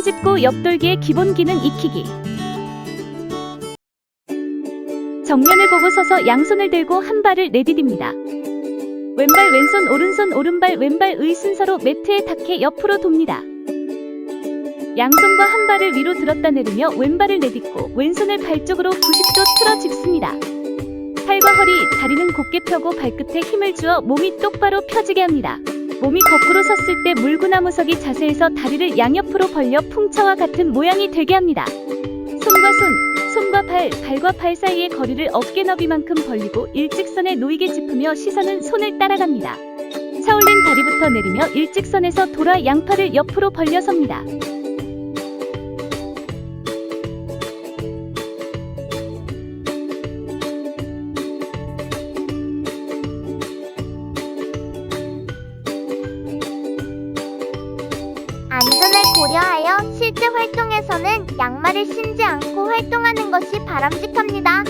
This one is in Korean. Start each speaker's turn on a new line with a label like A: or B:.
A: 짚고 옆돌기의 기본 기능 익히기. 정면을 보고 서서 양손을 들고 한 발을 내디딥니다. 왼발 왼손 오른손 오른발 왼발 의 순서로 매트에 닿게 옆으로 돕니다. 양손과 한 발을 위로 들었다 내리며 왼발을 내딛고 왼손을 발 쪽으로 90도 틀어 짚습니다. 팔과 허리, 다리는 곧게 펴고 발끝에 힘을 주어 몸이 똑바로 펴지게 합니다. 몸이 거꾸로 섰을 때 물구나무서기 자세에서 다리를 양옆으로 벌려 풍차와 같은 모양이 되게 합니다. 손과 손, 손과 발, 발과 발 사이의 거리를 어깨 너비만큼 벌리고 일직선에 놓이게 짚으며 시선은 손을 따라갑니다. 차올린 다리부터 내리며 일직선에서 돌아 양팔을 옆으로 벌려 섭니다.
B: 안전을 고려하여 실제 활동에서는 양말을 신지 않고 활동하는 것이 바람직합니다.